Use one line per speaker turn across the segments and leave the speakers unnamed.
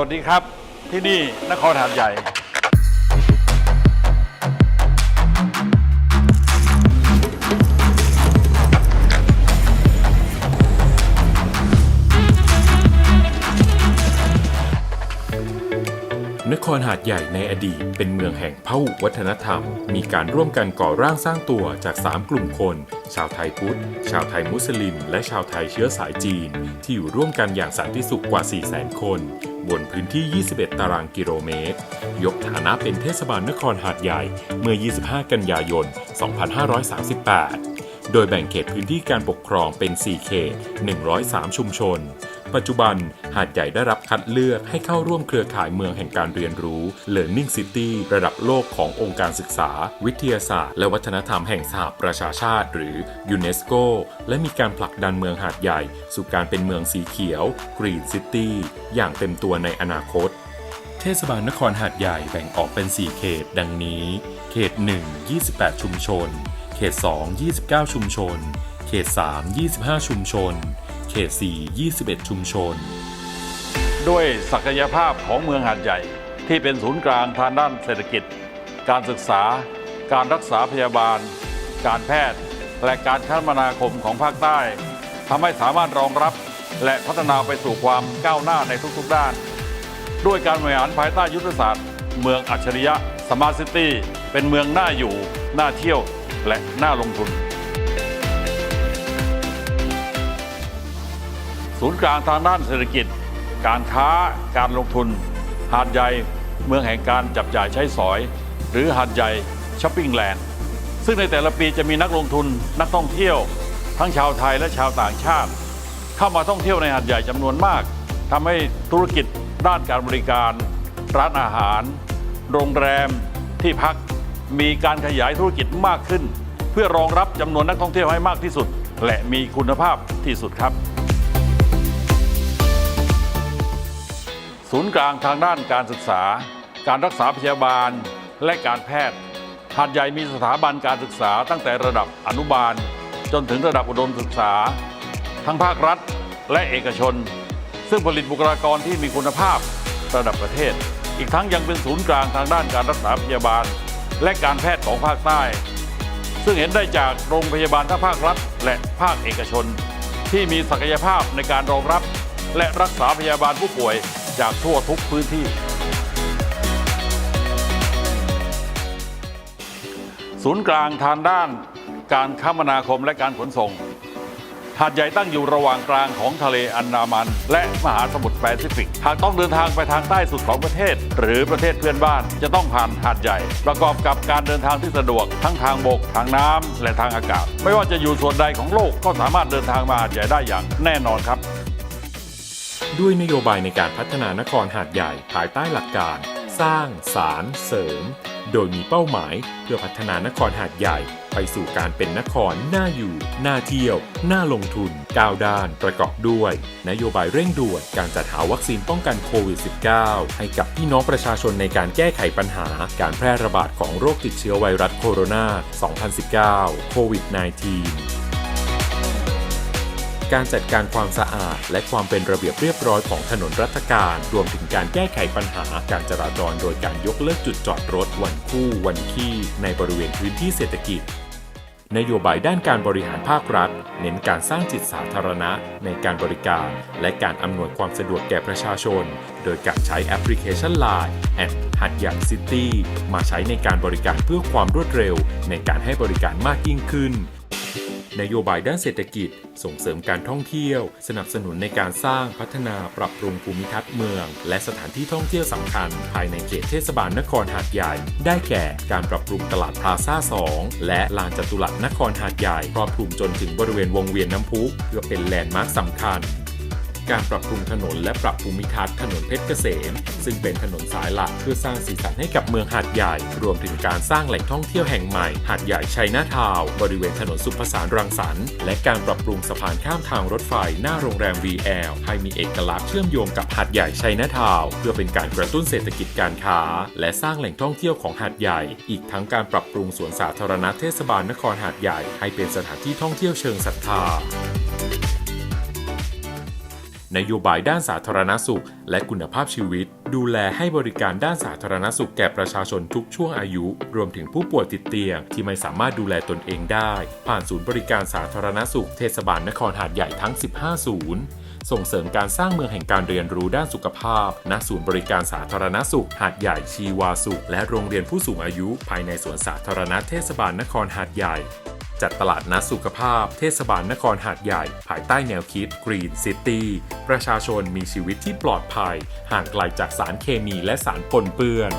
วัสดีครับ ที่นี่นครหาดใหญ่
นครหาดใหญ่ในอดีตเป็นเมืองแห่งพหุวัฒนธรรม มีการร่วมกันก่อร่างสร้างตัวจาก 3 กลุ่มคน ชาวไทยพุทธ ชาวไทยมุสลิม และชาวไทยเชื้อสายจีน ที่อยู่ร่วมกันอย่างสันติสุขกว่า 400,000 คน บนพื้นที่ 21 ตารางกิโลเมตร ยกฐานะเป็นเทศบาลนครหาดใหญ่เมื่อ 25 กันยายน 2538 โดยแบ่งเขตพื้นที่การปกครองเป็น 4 เขต 103 ชุมชน ปัจจุบันหาดใหญ่ได้รับคัดเลือกให้เข้าร่วมเครือข่ายเมืองแห่งการเรียนรู้ Learning City ระดับโลกขององค์การศึกษา วิทยาศาสตร์ และวัฒนธรรมแห่งสหประชาชาติ หรือยูเนสโกและมีการผลักดันเมืองหาดใหญ่ สู่การเป็นเมืองสีเขียว Green City อย่างเต็มตัวในอนาคตเทศบาลนครหาดใหญ่แบ่งออกเป็น 4 เขต ดังนี้ เขต 1 28 ชุมชน เขต 2 29 ชุมชน เขต 3 25 ชุมชน ขต 4 21 ชุมชน
ด้วยศักยภาพของเมืองหาดใหญ่ ที่เป็นศูนย์กลางทางด้านเศรษฐกิจ การศึกษา การรักษาพยาบาล การแพทย์ และการคมนาคมของภาคใต้ทำให้สามารถรองรับและพัฒนาไปสู่ความก้าวหน้าในทุกๆด้าน ด้วยการบริหารภายใต้ยุทธศาสตร์ เมืองอัจฉริยะสมาร์ทซิตี้เป็นเมืองน่าอยู่ น่าเที่ยว และน่าลงทุน ศูนย์กลางทางด้านเศรษฐกิจ การค้าการลงทุน หาดใหญ่เมืองแห่งการจับจ่ายใช้สอย หรือหาดใหญ่ช้อปปิ้งแลนด์ซึ่งในแต่ละปีจะมีนักลงทุนนักท่องเที่ยว ทั้งชาวไทยและชาวต่างชาติ เข้ามาท่องเที่ยวในหาดใหญ่จำนวนมากทำให้ธุรกิจด้านการบริการ ร้านอาหาร โรงแรม ที่พักมีการขยายธุรกิจมากขึ้น เพื่อรองรับจำนวนนักท่องเที่ยวให้มากที่สุด และมีคุณภาพที่สุดครับ ศูนย์กลางทางด้านการศึกษา การรักษาพยาบาลและการแพทย์หาดใหญ่มีสถาบันการศึกษาตั้งแต่ระดับอนุบาล จนถึงระดับอุดมศึกษา ทั้งภาครัฐและเอกชน ซึ่งผลิตบุคลากรที่มีคุณภาพระดับประเทศ อีกทั้งยังเป็นศูนย์กลางทางด้านการรักษาพยาบาล และการแพทย์ของภาคใต้ ซึ่งเห็นได้จากโรงพยาบาลทั้งภาครัฐ และภาคเอกชน ที่มีศักยภาพในการรองรับ และรักษาพยาบาลผู้ป่วย จากทั่วทุกพื้นที่ ศูนย์กลางทางด้านการคมนาคมและการขนส่ง หาดใหญ่ตั้งอยู่ระหว่างกลางของทะเลอันดามัน และมหาสมุทรแปซิฟิก หากต้องเดินทางไปทางใต้สุดของประเทศ หรือประเทศเพื่อนบ้านจะต้องผ่านหาดใหญ่ ประกอบกับการเดินทางที่สะดวกทั้งทางบก ทางน้ำและทางอากาศ ไม่ว่าจะอยู่ส่วนใดของโลกก็สามารถเดินทางมาหาดใหญ่ได้อย่างแน่นอนครับ
ด้วยนโยบายในการพัฒนานครหาดใหญ่ภายใต้หลักการ สร้าง สาร เสริม โดยมีเป้าหมายเพื่อพัฒนานครหาดใหญ่ ไปสู่การเป็นนครน่าอยู่ น่าเที่ยว น่าลงทุนก้าวด้านประกอบด้วย นโยบายเร่งด่วนการจัดหาวัคซีนป้องกันโควิด -19 ให้กับพี่น้องประชาชนในการแก้ไขปัญหา การแพร่ระบาดของโรคติดเชื้อไวรัสโคโรนา 2019 โควิด -19 การจัดการความสะอาด และความเป็นระเบียบเรียบร้อยของถนนรัฐการ รวมถึงการแก้ไขปัญหาการจราจรโดยการยกเลิกจุดจอดรถวันคู่วันขี้ในบริเวณพื้นที่เศรษฐกิจนโยบายด้านการบริหารภาครัฐ เน้นการสร้างจิตสาธารณะในการบริการ และการอำนวยความสะดวกแก่ประชาชน โดยการใช้แอปพลิเคชัน Line แอดหัดใหญ่ซิตี้มาใช้ในการบริการเพื่อความรวดเร็ว ในการให้บริการมากยิ่งขึ้น นโยบายด้านเศรษฐกิจ ส่งเสริมการท่องเที่ยว สนับสนุนในการสร้างพัฒนาปรับปรุงภูมิทัศน์เมือง และสถานที่ท่องเที่ยวสำคัญ ภายในเขตเทศบาลนครหาดใหญ่ ได้แก่การปรับปรุงตลาดพลาซ่า 2 และลานจตุรัสนครหาดใหญ่ครอบคลุมจนถึงบริเวณวงเวียนน้ำพุเพื่อเป็นแลนด์มาร์คสำคัญ การปรับปรุงถนนและปรับภูมิทัศน์ถนนเพชรเกษม ซึ่งเป็นถนนสายหลักเพื่อสร้างสีสันให้กับเมืองหาดใหญ่ รวมถึงการสร้างแหล่งท่องเที่ยวแห่งใหม่หาดใหญ่ชัยนาทาว บริเวณถนนสุภสารรังสรรค์และการปรับปรุงสะพานข้ามทางรถไฟหน้าโรงแรม VL ให้มีเอกลักษณ์เชื่อมโยงกับหาดใหญ่ชัยนาทาว เพื่อเป็นการกระตุ้นเศรษฐกิจการค้า และสร้างแหล่งท่องเที่ยวของหาดใหญ่ อีกทั้งการปรับปรุงสวนสาธารณะเทศบาลนครหาดใหญ่ ให้เป็นสถานที่ท่องเที่ยวเชิงศรัทธา นโยบายด้านสาธารณสุข และคุณภาพชีวิต ดูแลให้บริการด้านสาธารณสุขแก่ประชาชนทุกช่วงอายุ รวมถึงผู้ป่วยติดเตียง ที่ไม่สามารถดูแลตนเองได้ ผ่านศูนย์บริการสาธารณสุขเทศบาลนครหาดใหญ่ทั้ง 15 ศูนย์ส่งเสริมการสร้างเมืองแห่งการเรียนรู้ด้านสุขภาพ ณ ศูนย์บริการสาธารณสุข หาดใหญ่ชีวาสุข และโรงเรียนผู้สูงอายุ ภายในสวนสาธารณะเทศบาลนครหาดใหญ่ จัดตลาดนัดสุขภาพเทศบาลนครหาดใหญ่ ภายใต้แนวคิด Green City ประชาชนมีชีวิตที่ปลอดภัย ห่างไกลจากสารเคมีและสารปนเปื้อน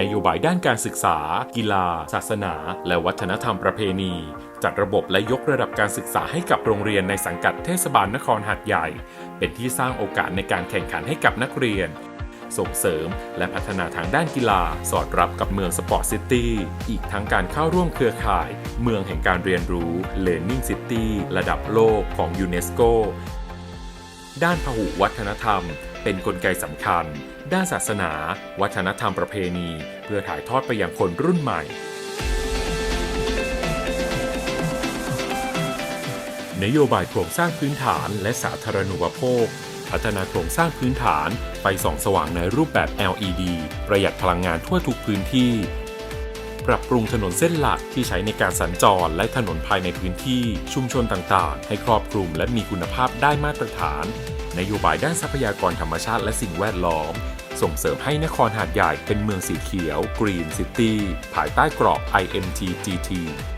นโยบายด้านการศึกษา กีฬา ศาสนา และวัฒนธรรมประเพณี จัดระบบและยกระดับการศึกษาให้กับโรงเรียนในสังกัดเทศบาลนครหาดใหญ่ เป็นที่สร้างโอกาสในการแข่งขันให้กับนักเรียน ส่งเสริม และพัฒนาทางด้านกีฬา สอดรับกับเมืองสปอร์ตซิตี้อีกทั้งการเข้าร่วมเครือข่าย เมืองแห่งการเรียนรู้ Learning City ระดับโลกของยูเนสโกด้านพหุวัฒนธรรม เป็นนกลไกสำคัญ ด้านศาสนา วัฒนธรรมประเพณี เพื่อถ่ายทอดไปยังคนรุ่นใหม่นโยบายโครงสร้างพื้นฐานและสาธารณูปโภค พัฒนาโครงสร้างพื้นฐานไฟส่องสว่างในรูปแบบ LED ประหยัดพลังงานทั่วทุกพื้นที่ ปรับปรุงถนนเส้นหลักที่ใช้ในการสัญจรและถนนภายในพื้นที่ชุมชนต่างๆ ให้ครอบคลุมและมีคุณภาพได้มาตรฐาน นโยบายด้านทรัพยากรธรรมชาติและสิ่งแวดล้อม ส่งเสริมให้นครหาดใหญ่เป็นเมืองสีเขียว Green City ภายใต้กรอบ IMTGT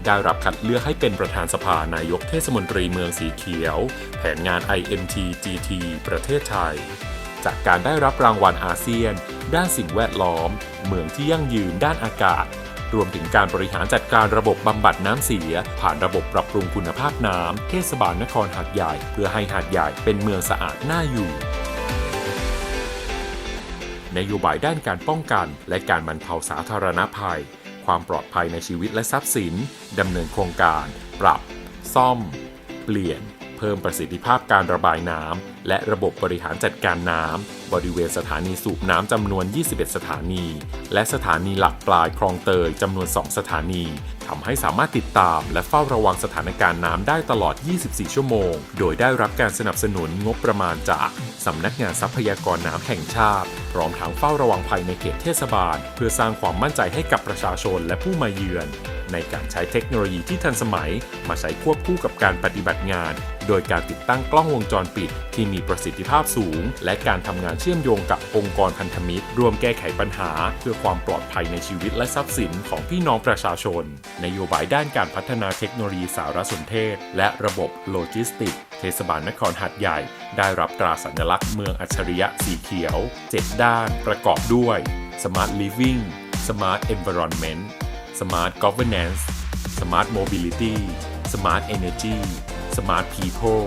ได้รับคัดเลือกให้เป็นประธานสภานายกเทศมนตรีเมืองสีเขียว แผนงาน IMTGT ประเทศไทย จากการได้รับรางวัลอาเซียน ด้านสิ่งแวดล้อม เมืองที่ยั่งยืนด้านอากาศรวมถึงการบริหารจัดการระบบบำบัดน้ำเสีย ผ่านระบบปรับปรุงคุณภาพน้ำเทศบาลนครหาดใหญ่ เพื่อให้หาดใหญ่เป็นเมืองสะอาดน่าอยู่ นโยบายด้านการป้องกัน และการบรรเทาสาธารณภัย ความปลอดภัยในชีวิตและทรัพย์สินดำเนินโครงการ ปรับ ซ่อม เปลี่ยน เพิ่มประสิทธิภาพการระบายน้ำและระบบบริหารจัดการน้ำบริเวณสถานีสูบน้ำจำนวน 21 สถานี และสถานีหลักปลายคลองเตยจำนวน 2 สถานีทำให้สามารถติดตามและเฝ้าระวังสถานการณ์น้ำได้ตลอด 24 ชั่วโมง โดยได้รับการสนับสนุนงบประมาณจากสำนักงานทรัพยากรน้ำแห่งชาติ พร้อมทั้งเฝ้าระวังภัยในเขตเทศบาล เพื่อสร้างความมั่นใจให้กับประชาชนและผู้มาเยือน ในการใช้เทคโนโลยีที่ทันสมัย มาใช้ควบคู่กับการปฏิบัติงาน โดยการติดตั้งกล้องวงจรปิด ที่มีประสิทธิภาพสูง และการทำงานเชื่อมโยงกับองค์กรพันธมิตร ร่วมแก้ไขปัญหา เพื่อความปลอดภัยในชีวิตและทรัพย์สินของพี่น้องประชาชน นโยบายด้านการพัฒนาเทคโนโลยีสารสนเทศ และระบบโลจิสติกส์เทศบาลนครหัดใหญ่ ได้รับตราสัญลักษณ์เมืองอัจฉริยะสีเขียว 7 ด้านประกอบด้วย Smart Living Smart Environment Smart Governance Smart Mobility Smart Energy Smart People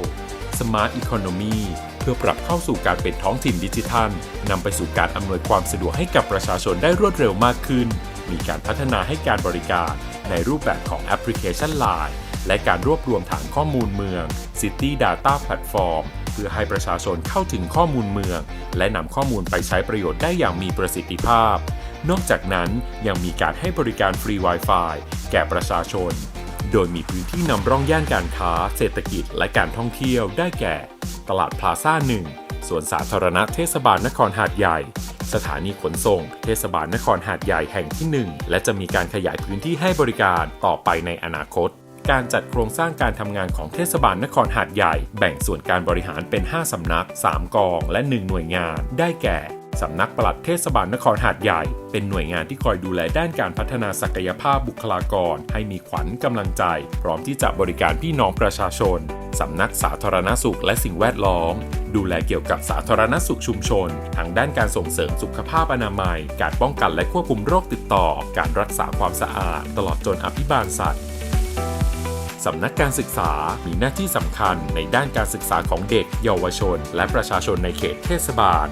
Smart Economy เพื่อปรับเข้าสู่การเป็นท้องถิ่นดิจิทัลนำไปสู่การอำนวยความสะดวกให้กับประชาชนได้รวดเร็วมากขึ้น มีการพัฒนาให้การบริการในรูปแบบของแอปพลิเคชัน Line และการรวบรวมฐานข้อมูลเมือง City Data Platform เพื่อให้ประชาชนเข้าถึงข้อมูลเมือง และนำข้อมูลไปใช้ประโยชน์ได้อย่างมีประสิทธิภาพ นอกจากนั้นยังมีการให้บริการฟรี Wi-Fi แก่ประชาชน โดยมีพื้นที่นำร่องย่านการค้า เศรษฐกิจและการท่องเที่ยวได้แก่ ตลาดพลาซ่า1สวนสาธารณะเทศบาลนครหาดใหญ่ สถานีขนส่ง เทศบาลนครหาดใหญ่แห่งที่ 1 และจะมีการขยายพื้นที่ให้บริการต่อไปในอนาคต การจัดโครงสร้างการทำงานของเทศบาลนครหาดใหญ่ แบ่งส่วนการบริหารเป็น 5สำนัก 3 กอง และ 1 หน่วยงาน ได้แก่ สำนักปลัดเทศบาลนครหาดใหญ่ เป็นหน่วยงานที่คอยดูแลด้านการพัฒนาศักยภาพบุคลากร ให้มีขวัญกำลังใจ พร้อมที่จะบริการพี่น้องประชาชน สำนักสาธารณสุขและสิ่งแวดล้อม ดูแลเกี่ยวกับสาธารณสุขชุมชนทั้งด้านการส่งเสริมสุขภาพอนามัย การป้องกันและควบคุมโรคติดต่อ การรักษาความสะอาด ตลอดจนอภิบาลสัตว์สำนักการศึกษา มีหน้าที่สำคัญในด้านการศึกษาของเด็ก เยาวชน และประชาชนในเขตเทศบาล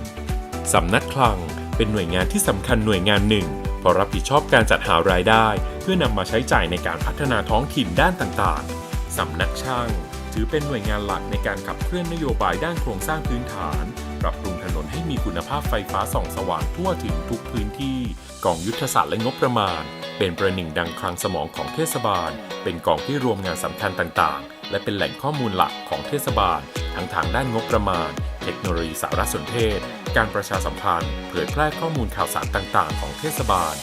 สำนักคลังเป็นหน่วยงานที่สำคัญหน่วยงานหนึ่งเพราะรับผิดชอบการจัดหารายได้ เพื่อนำมาใช้จ่ายในการพัฒนาท้องถิ่นด้านต่างๆ สำนักช่าง ถือเป็นหน่วยงานหลักในการขับเคลื่อนนโยบายด้านโครงสร้างพื้นฐาน ปรับปรุงถนนให้มีคุณภาพไฟฟ้าส่องสว่างทั่วถึงทุกพื้นที่กองยุทธศาสตร์และงบประมาณ เป็นประหนึ่งดังคลังสมองของเทศบาล เป็นกองที่รวมงานสำคัญต่างๆ และเป็นแหล่งข้อมูลหลักของเทศบาล ทั้งทางด้านงบประมาณ เทคโนโลยีสารสนเทศ การประชาสัมพันธ์ เผยแพร่ข้อมูลข่าวสารต่างๆ ของเทศบาล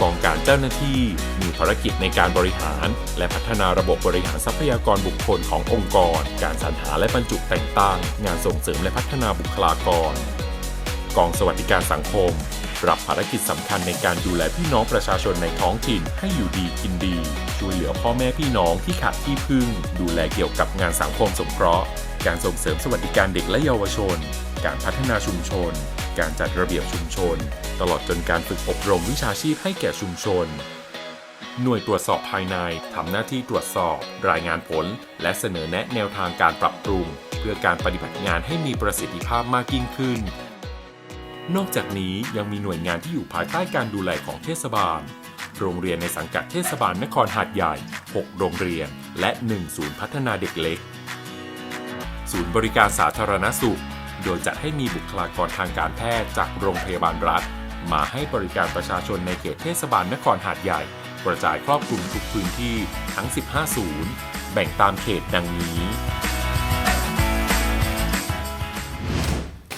กองการเจ้าหน้าที่มีภารกิจในการบริหาร และพัฒนาระบบบริหารทรัพยากรบุคคลขององค์กร การสรรหาและบรรจุแต่งตั้ง งานส่งเสริมและพัฒนาบุคลากร กองสวัสดิการสังคม รับภารกิจสำคัญในการดูแลพี่น้องประชาชนในท้องถิ่นให้อยู่ดีกินดี ช่วยเหลือพ่อแม่พี่น้องที่ขาดที่พึ่ง ดูแลเกี่ยวกับงานสังคมสงเคราะห์การส่งเสริมสวัสดิการเด็กและเยาวชน การพัฒนาชุมชน การจัดระเบียบชุมชน ตลอดจนการฝึกอบรมวิชาชีพให้แก่ชุมชน หน่วยตรวจสอบภายในทำหน้าที่ตรวจสอบ รายงานผล และเสนอแนะแนวทางการปรับปรุง เพื่อการปฏิบัติงานให้มีประสิทธิภาพมากยิ่งขึ้น นอกจากนี้ยังมีหน่วยงานที่อยู่ภายใต้การดูแลของเทศบาล โรงเรียนในสังกัดเทศบาลนครหาดใหญ่ 6 โรงเรียน และ 1 ศูนย์พัฒนาเด็กเล็กศูนย์บริการสาธารณสุข โดยจัดให้มีบุคลากรทางการแพทย์จากโรงพยาบาลรัฐ มาให้บริการประชาชนในเขตเทศบาลนครหาดใหญ่ กระจายครอบคลุมทุกพื้นที่ทั้ง 15 ศูนย์ แบ่งตามเขตดังนี้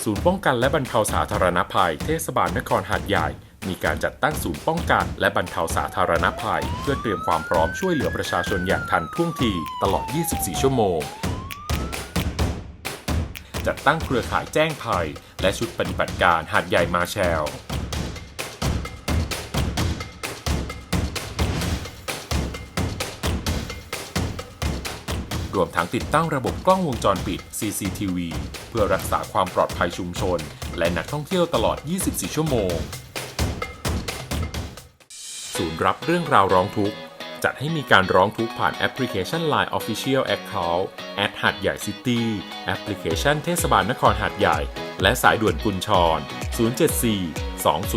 ศูนย์ป้องกันและบรรเทาสาธารณภัย เทศบาลนครหาดใหญ่มีการจัดตั้งศูนย์ป้องกันและบรรเทาสาธารณภัย เพื่อเตรียมความพร้อมช่วยเหลือประชาชนอย่างทันท่วงทีตลอด 24 ชั่วโมง จัดตั้งเครือข่ายแจ้งภัย และชุดปฏิบัติการหาดใหญ่มาแชลรวมทั้งติดตั้งระบบกล้องวงจรปิด CCTV เพื่อรักษาความปลอดภัยชุมชน และนักท่องเที่ยวตลอด 24 ชั่วโมง ศูนย์รับเรื่องราวร้องทุกข์ จัดให้มีการร้องทุกข์ผ่านแอปพลิเคชัน Line Official Account แอดหัดใหญ่ซิตี้แอปพลิเคชันเทศบาลนครหาดใหญ่ และสายด่วนกุญชร 074 200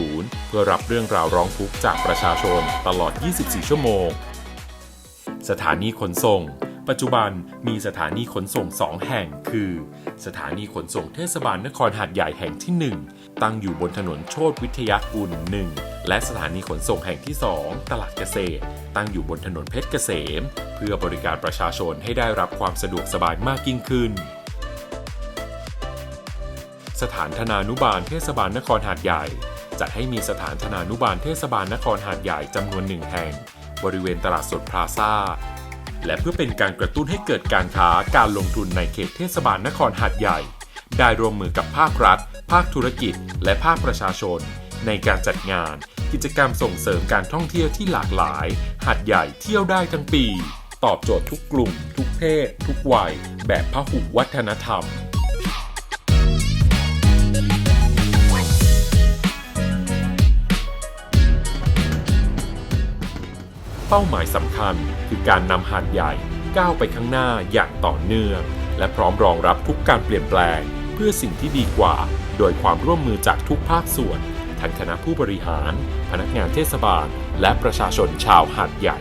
000 เพื่อรับเรื่องราวร้องทุกข์จากประชาชนตลอด 24 ชั่วโมง สถานีขนส่ง ปัจจุบันมีสถานีขนส่ง 2 แห่งคือ สถานีขนส่งเทศบาลนครหาดใหญ่แห่งที่ 1 ตั้งอยู่บนถนนโชตวิทยากุล1และสถานีขนส่งแห่งที่ 2 ตลาดเกษตร ตั้งอยู่บนถนนเพชรเกษม เพื่อบริการประชาชนให้ได้รับความสะดวกสบายมากยิ่งขึ้น สถานธนานุบาลเทศบาลนครหาดใหญ่ จัดให้มีสถานธนานุบาลเทศบาลนครหาดใหญ่จำนวนหนึ่งแห่ง บริเวณตลาดสดพลาซ่าและเพื่อเป็นการกระตุ้นให้เกิดการค้าการลงทุนในเขตเทศบาลนครหาดใหญ่ ได้ร่วมมือกับภาครัฐ ภาคธุรกิจ และภาคประชาชน ในการจัดงาน กิจกรรมส่งเสริมการท่องเที่ยวที่หลากหลายหาดใหญ่เที่ยวได้ทั้งปี ตอบโจทย์ทุกกลุ่ม ทุกเพศ ทุกวัย แบบพหุวัฒนธรรมเป้าหมายสำคัญคือการนำหาดใหญ่ก้าวไปข้างหน้าอย่างต่อเนื่อง และพร้อมรองรับทุกการเปลี่ยนแปลง เพื่อสิ่งที่ดีกว่า โดยความร่วมมือจากทุกภาคส่วน ทั้งคณะผู้บริหาร พนักงานเทศบาล และประชาชนชาวหาดใหญ่